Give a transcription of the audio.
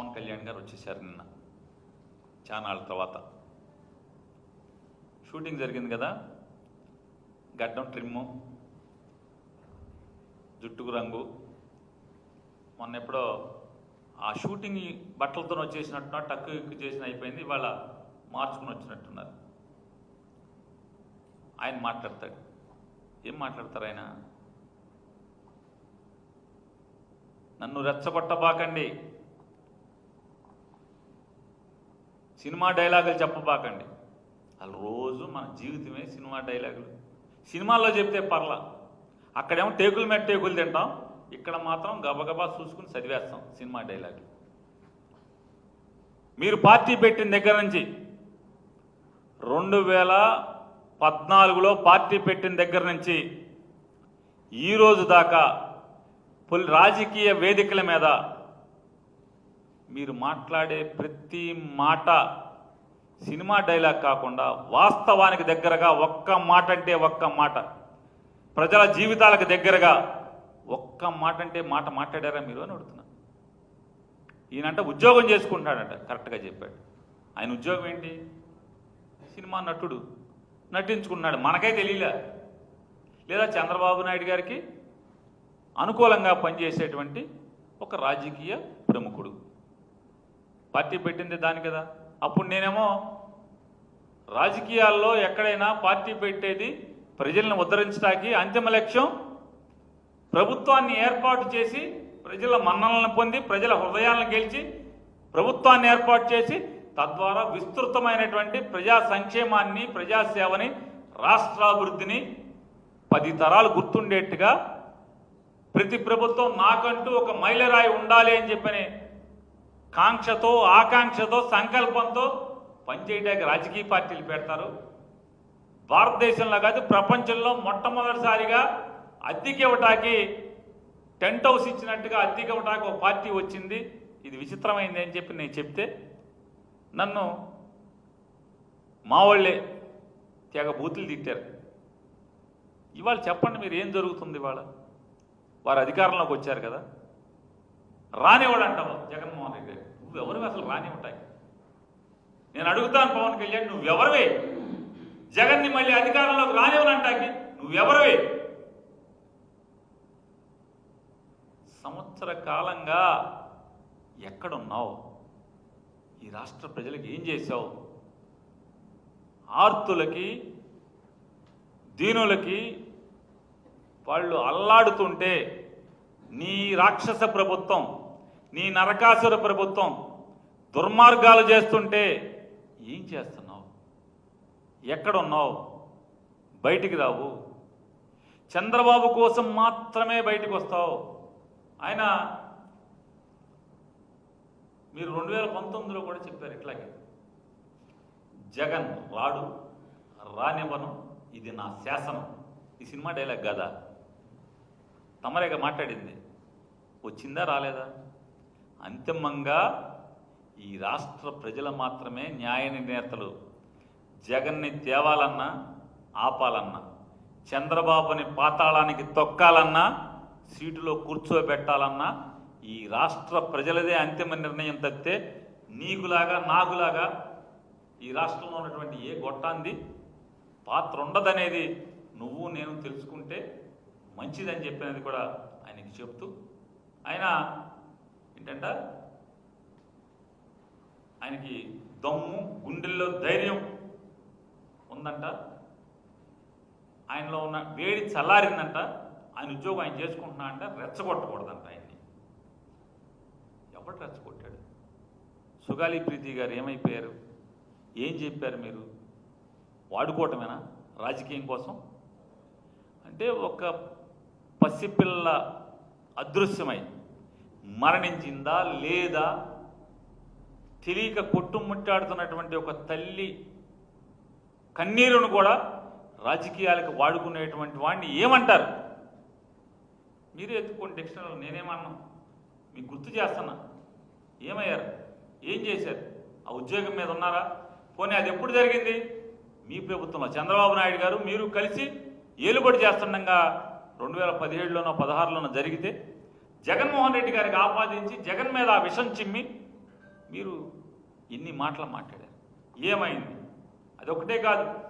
పవన్ కళ్యాణ్ గారు వచ్చేసారు నిన్న. చానాళ్ళ తర్వాత. షూటింగ్ జరిగింది కదా. గడ్డం ట్రిమ్ము జుట్టుకు రంగు. మొన్న ఎప్పుడో ఆ షూటింగ్ బట్టలతో వచ్చేసినట్టున్నారు టక్కు ఎక్కువ చేసిన అయిపోయింది ఇవాళ మార్చుకుని వచ్చినట్టున్నారు. ఆయన మాట్లాడతాడు. ఏం మాట్లాడతారు ఆయన? నన్ను రెచ్చగొట్టబాకండి. సినిమా డైలాగులు చెప్పబాకండి. వాళ్ళు రోజు మన జీవితమే సినిమా డైలాగులు. సినిమాల్లో చెప్తే పర్లా. అక్కడేమో టేకులు మెట్ టేకులు తింటాం. ఇక్కడ మాత్రం గబగబా చూసుకుని చదివేస్తాం సినిమా డైలాగులు. మీరు పార్టీ పెట్టిన దగ్గర నుంచి రెండు వేల పద్నాలుగులో పార్టీ పెట్టిన దగ్గర నుంచి ఈ రోజు దాకా పుల్ రాజకీయ వేదికల మీద మీరు మాట్లాడే ప్రతి మాట సినిమా డైలాగ్ కాకుండా వాస్తవానికి దగ్గరగా ఒక్క మాట అంటే ఒక్క మాట. ప్రజల జీవితాలకు దగ్గరగా ఒక్క మాట అంటే మాట మాట్లాడారా మీరు అని అడుగుతున్నా. ఈయనంట ఉద్యోగం చేసుకుంటాడంట కరెక్ట్గా చెప్పాడు. ఆయన ఉద్యోగం ఏంటి? సినిమా నటుడు నటించుకున్నాడు మనకే తెలియలే. లేదా చంద్రబాబు నాయుడు గారికి అనుకూలంగా పనిచేసేటువంటి ఒక రాజకీయ ప్రముఖుడు. పార్టీ పెట్టింది దాని కదా. అప్పుడు నేనేమో రాజకీయాల్లో ఎక్కడైనా పార్టీ పెట్టేది ప్రజలను ఉద్ధరించడానికి అంతిమ లక్ష్యం ప్రభుత్వాన్ని ఏర్పాటు చేసి ప్రజల మన్ననలను పొంది ప్రజల హృదయాలను గెలిచి ప్రభుత్వాన్ని ఏర్పాటు చేసి తద్వారా విస్తృతమైనటువంటి ప్రజా సంక్షేమాన్ని ప్రజాసేవని రాష్ట్రాభివృద్ధిని పది తరాలు గుర్తుండేట్టుగా ప్రతి ప్రభుత్వం నాకంటూ ఒక మైలరాయి ఉండాలి అని చెప్పని కాంక్షతో ఆకాంక్షతో సంకల్పంతో పనిచేయడానికి రాజకీయ పార్టీలు పెడతారు. భారతదేశంలో కాదు ప్రపంచంలో మొట్టమొదటిసారిగా అద్దెకి ఇవ్వటానికి టెంట్ హౌస్ ఇచ్చినట్టుగా అద్దెకి ఇవ్వటానికి ఒక పార్టీ వచ్చింది. ఇది విచిత్రమైంది అని చెప్పి నేను చెప్తే నన్ను మా వాళ్ళే తెగ బూతులు తిట్టారు. ఇవాళ చెప్పండి మీరు ఏం జరుగుతుంది ఇవాళ? వారు అధికారంలోకి వచ్చారు కదా. రానివాడు అంటావు జగన్మోహన్ రెడ్డి నువ్వెవరివి? అసలు రాని ఉంటాయి. నేను అడుగుతాను పవన్ కళ్యాణ్ నువ్వెవరివే? జగన్ని మళ్ళీ అధికారంలోకి రానివ్వనంటాకి నువ్వెవరివే? సంవత్సర కాలంగా ఎక్కడున్నావు? ఈ రాష్ట్ర ప్రజలకు ఏం చేశావు? ఆర్తులకి దీనులకి వాళ్ళు అల్లాడుతుంటే నీ రాక్షస ప్రభుత్వం నీ నరకాసుర ప్రభుత్వం దుర్మార్గాలు చేస్తుంటే ఏం చేస్తున్నావు? ఎక్కడున్నావు? బయటికి రావు. చంద్రబాబు కోసం మాత్రమే బయటకు వస్తావు. ఆయన మీరు రెండు వేల పంతొమ్మిదిలో కూడా చెప్పారు ఇట్లాగే. జగన్ రాడు రానివ్వను ఇది నా శాసనం. ఈ సినిమా డైలాగ్ కదా? తమరేగా మాట్లాడింది? వచ్చిందా రాలేదా? అంతిమంగా ఈ రాష్ట్ర ప్రజలు మాత్రమే న్యాయ నిర్ణేతలు. జగన్ని తేవాలన్నా ఆపాలన్నా చంద్రబాబుని పాతాళానికి తొక్కాలన్నా సీటులో కూర్చోబెట్టాలన్నా ఈ రాష్ట్ర ప్రజలదే అంతిమ నిర్ణయం తప్పితే నీకులాగా నాకులాగా ఈ రాష్ట్రంలో ఉన్నటువంటి ఏ గొట్టాంది? పాత్ర ఉండదనేది నువ్వు నేను తెలుసుకుంటే మంచిదని చెప్పినది కూడా ఆయనకి చెప్తూ ఆయన ఏంటంట? ఆయనకి దమ్ము గుండెల్లో ధైర్యం ఉందంట. ఆయనలో ఉన్న వేడి చల్లారిందంట. ఆయన ఉద్యోగం ఆయన చేసుకుంటున్నా అంటే రెచ్చగొట్టకూడదంట ఆయన్ని. ఎవరు రెచ్చగొట్టాడు? సుగాలి ప్రీతి గారు ఏమైపోయారు? ఏం చెప్పారు మీరు? వాడుకోవటమేనా? రాజకీయం కోసం? అంటే ఒక పసిపిల్ల అదృశ్యమైంది మరణించిందా లేదా? తెలియక కొట్టుముట్టాడుతున్నటువంటి ఒక తల్లి కన్నీరును కూడా రాజకీయాలకు వాడుకునేటువంటి వాడిని ఏమంటారు? మీరే ఎత్తుకోండి డిక్షనరీలో నేనేమన్నా మీకు గుర్తు చేస్తున్నా. ఏమయ్యారు? ఏం చేశారు? ఆ ఉద్యోగం మీద ఉన్నారా? పోనీ అది ఎప్పుడు జరిగింది? మీ ప్రభుత్వంలో. చంద్రబాబు నాయుడు గారు మీరు కలిసి ఏలుబడి చేస్తుండగా రెండు వేల పదిహేడులోనో పదహారులోనో జరిగితే జగన్మోహన్ రెడ్డి గారికి ఆపాదించి జగన్ మీద విషం చిమ్మి మీరు ఇన్ని మాటలు మాట్లాడారు. ఏమైంది? అదొకటే కాదు.